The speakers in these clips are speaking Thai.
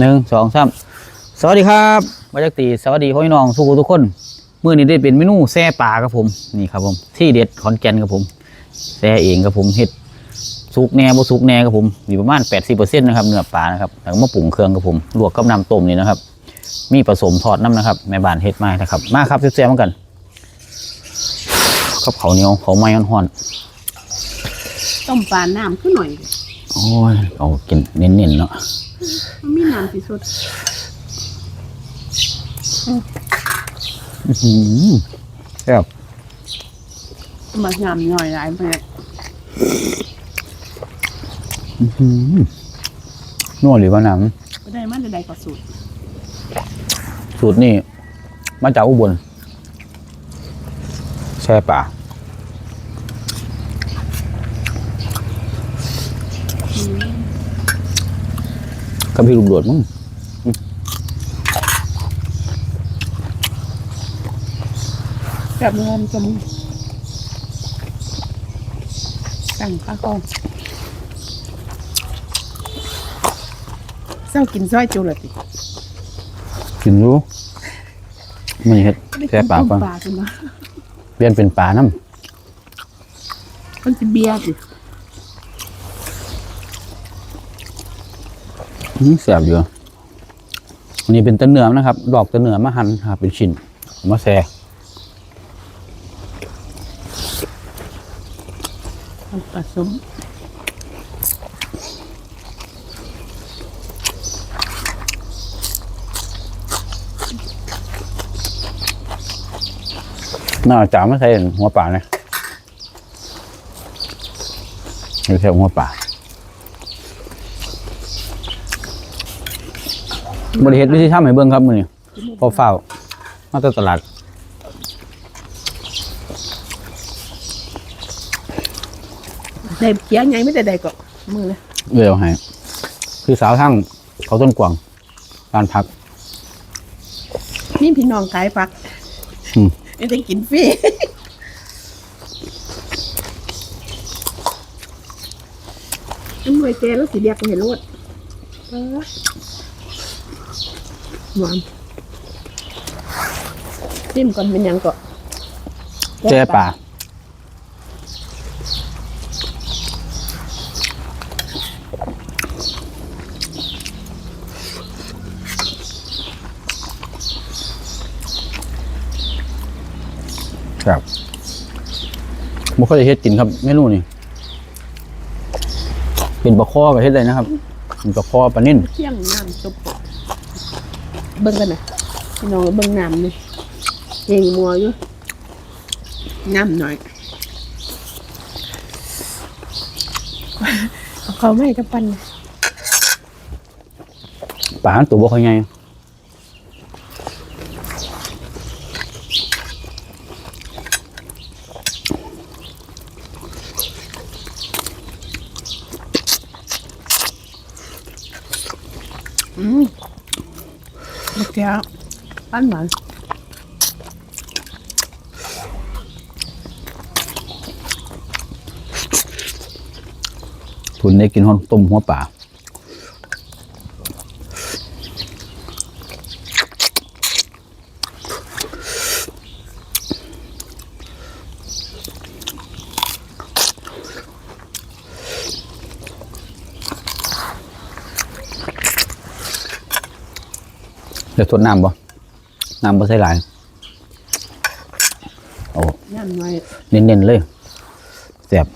หนึ่งสองสามสวัสดีครับบรรยากตีสวัสดีพ่อพี่น้องทุกคนทุกคนมื้อนี้ได้เป็นเมนูแซ่ปลาครับผมนี่ครับผมที่เด็ดขอนแก่นครับผมแซ่เองครับผมเฮ็ดสุกแหน่บ่สุกแหน่ครับผมอยู่ประมาณ 80%นะครับเนื้อปลานะครับแล้วก็มาปรุงเครื่องครับผมลวกกับน้ำต้มนี่นะครับ มีผสมทอดน้ำนะครับแม่บ้านเฮ็ดมานะครับมาครับแซ่บๆเหมือนกันกับข้าวเหนียวข้าวไม้อ่อนๆต้มปลาน้ำขึ้นหน่อยโอ้ยเอากินเน้นๆเนาะ มันมีน้ำที่สุดอื้อหือครับมาน้ำหน่อยหลายไปอื้อหือนัวหรือว่าน้ก็ได้มันใดๆก็สุดำสูตรนี่มาจากอุบลแช่ป่า กับพี่ลุงโดดมั้งแบบเงินจมสั่งข้าวกองเศร้ากินซอยจูเลยติกินรู้มันเฮ็ดได้แช่กินป่าต้มก่อนปลาจังวะเปลี่ยนเป็นป่าน้มันจะเบียร์สิำอื้อแสบอยู่อันนี้เป็นต้นเนื้อนะครับ ดอกต้นเนื้อมาหั่นครับเป็นชิ้นเอามาแซ่มันผสมน่าจ๋าไม่ใช่หัวป่านะไม่ใช่หัวป่า บริเหตุวิธีทำให้เบิ่งครับมือนี้พอเฝ้าวมาจากตลาดได้เกี๊ยไงไม่ได้ใดก็มือเลยเร็วให้คือสาวทั้งเขาต้นกวางบ้านพักนี่พี่น้องขายผักอืมไม่ได้กินฟรีอันหน่วยแกแล้วสีเดียกก็เห็นรวดเออ หวานจิ้มก่อนเป็นหยังก็แจ้ป่าครับบ่ค่อยได้เฮ็ดกินครับเมนูนี่เป็นปลาคอกับเฮ็ดได้นะครับเป็นปลาคอปลานิ่นเที่ยงน้ำซุป เบิ่งกันนะพี่น้องเบิ่งน้ำนี่เองมัวอยู่น้ำหน่อยเอาเขาไม่กับปันนะปลาตัวบ่ค่อยใหญ่ อืมบัก เดียวปันหวานทุนได้กินห้องต้มหัวป่า เดี๋ยวทดน้ำบ่น้ำบ่ใส่หลายโอ้น้ำหน่อยเน้นๆเลยแซ่บ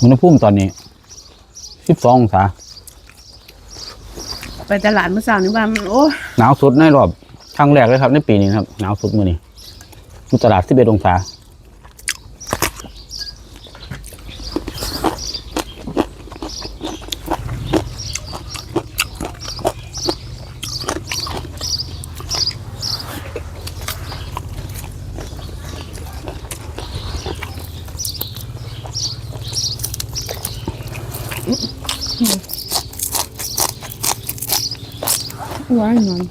อุณหภูมิตอนนี้ 12 องศาไป ตลาดเมื่อเช้านี้ว่ามันโอ้หนาวสุดในรอบครั้งแรกเลยครับในปีนี้ครับหนาวสุดมื้อนี้อยู่ตลาด11องศา หวานหน่อย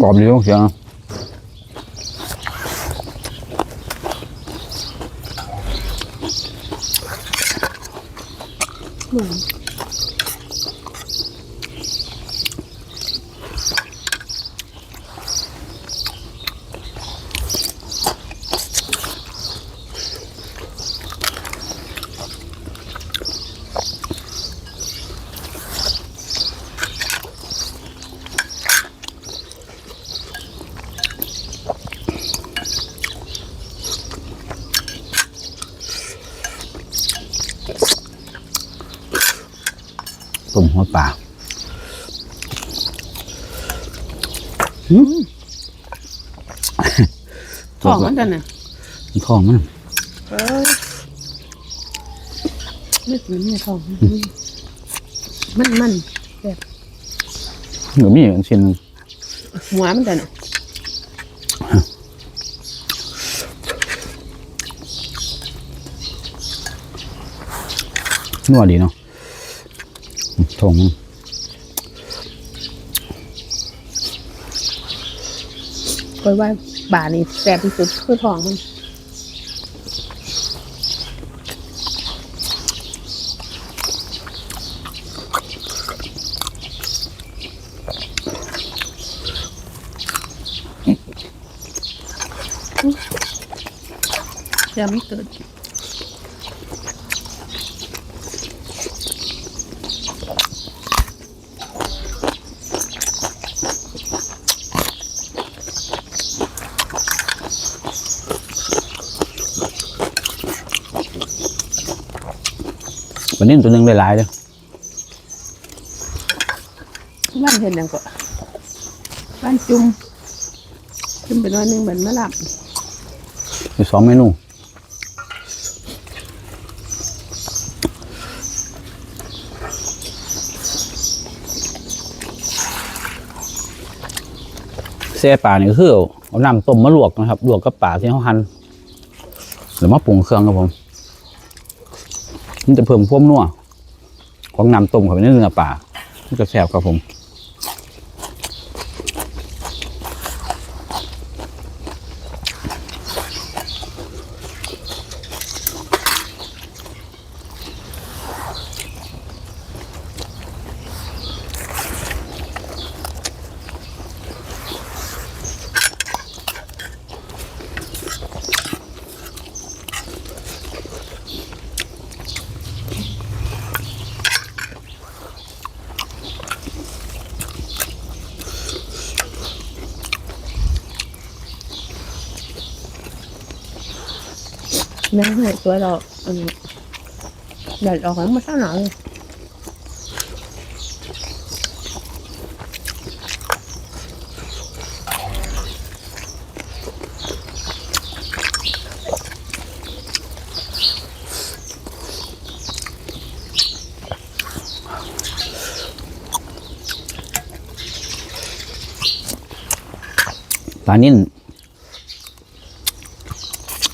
กรอบดีต้องเสียงนะหนุ่ม ท้องมันกันน่ะท้องมันเออไม่กินเนี่ยท้องมันมันแบบเดี๋ยวมีอันชิ้นหนึ่งหัวมันกันน่ะนัวดีเนาะท้องมัน คอยว่าบ่านี่แสบที่สุดคือท้องมันยังไม่เกิด วันนี้ตัวหนึ่งได้หลายเลยบ้านเห็นยังก็บ้านจุ่มจุ่มไปหน้อยหนึงเหมือนมะลับมีสองเมนูแซ่ป่านี่ก็คือเอาน้ำต้มมาลวกนะครับ ลวกกับป่าที่เขาหั่นหรือมาปรุงเครื่องครับผม มันจะเพิ่มความนัวของน้ำต้มเข้าไปในเนื้อป่ามันก็แซ่บครับผม แม่ให้ตัวเราอันนี้เดี๋ยวออกมาสักหน่อยเลยปลานิ่น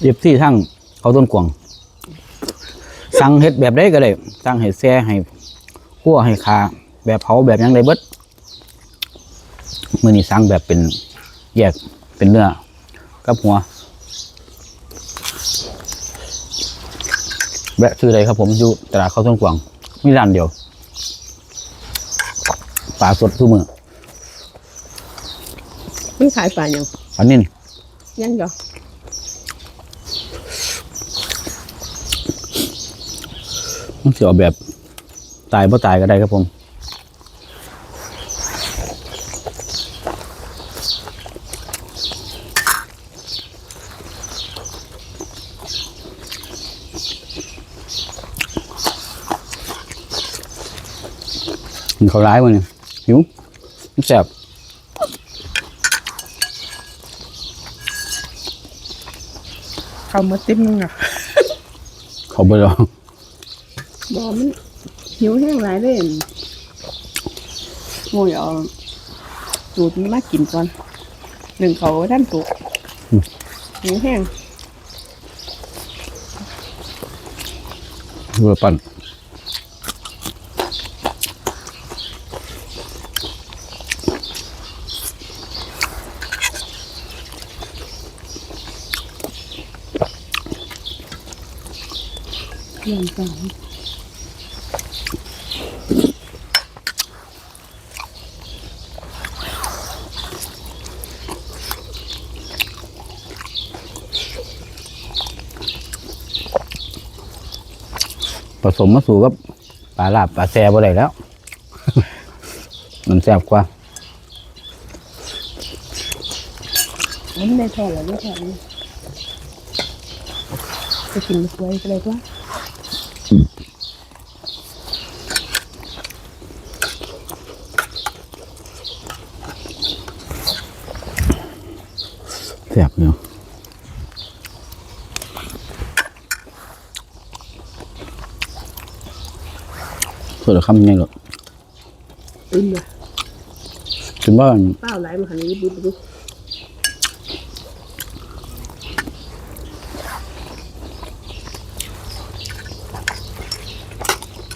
เรียบที่ทั้ง เขาต้นกวางสั่งเห็ดแบบได้ก็ได้สั่งเห็ดแซ่ให้คั่วให้คาแบบเผาแบบหยังได้เบิดมือนี้สั่งแบบเป็นแยกเป็นเนื้อกับหัวแวะซื้อเลยครับผมอยู่ตลาดเขาต้นกวางมีร้านเดียวปลาสดทุกมือมันขายปลาอย่างปลานิ่นยังเหรอ มันเสียแบบตายบ่ตายก็ได้ครับผมมันเขาร้ายมันนี่หิวมันแสบเขามาติ้มนึงอะ เขาไปแล้ว บอมันหิวแห้งหลายเลยโอ้ยเอาจูตรมันมากินก่อนหนึ่งเขาท่านตุกหิวแห้งเมื่อปั่นเรื่องต่าง สมมาสู่กับปลาลาบปลาแซ่บ่ได้แล้ว มันแซ่บกว่ามันไม่ได้ทอดหรอไม่ทอดนี่จะกินสวยก็ได้กว่า เพื่อคำยังไงหรอกอึ้มเลยถึงว่าเป้าไหลมาหันนี้บุ๊บบุ๊บ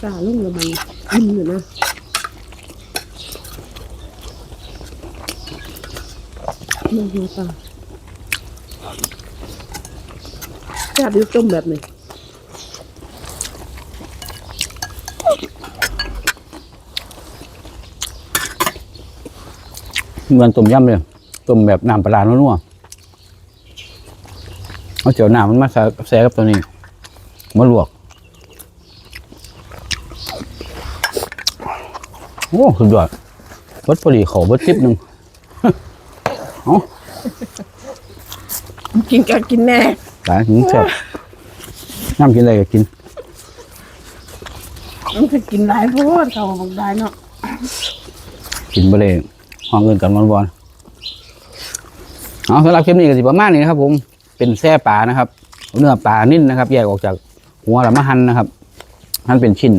กล้าลุ่งละมันอิ่มอยู่นะมันหัวปลาแซ่บอยุ่ต้มแบบนี้ เหมือนต้มยำเลยต้มแบบน้ำปลาร้านัวๆเอาเจียวน้ำมันมาใส่กับแซ่กับตัวนี้มาลวก โอ้สุดยอดเบิดพอดีเขาเบิดทิปหนึ่งเอากินกันกินแน่ตายถึงแซ่บน้ำกินอะไรก็กินมันจะกินหลายโพดเขาบอกได้เนาะกินไปเลย ห้องเงินกันวันวันๆเอาสำหรับคลิปนี้ก็สิประมาณนี้นะครับ ผมเป็นแซ่ปลานะครับ เนื้อปลานิ่นนะครับ แยกออกจากหัวล้วมาหั่นนะครับหั่นเป็นชิ้น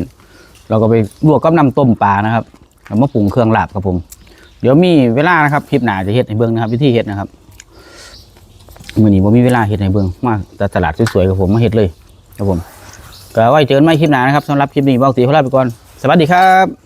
เราก็ไปลวกกับน้ำต้มปลานะครับแล้วมาปรุงเครื่องลาบครับผม เดี๋ยวมีเวลานะครับคลิปหน้าจะเฮ็ดให้เบิ่งนะครับ วิธีเฮ็ดนะครับมื้อนี้บ่มีเวลาเฮ็ดให้เบิ่งมาแต่ตลาดสวยๆกับผมมาเฮ็ดเลย ครับผมก็ไว้เจอกันใหม่คลิปหน้านะครับสำหรับคลิปนี้เบาตีขอลาไปก่อน สวัสดีครับ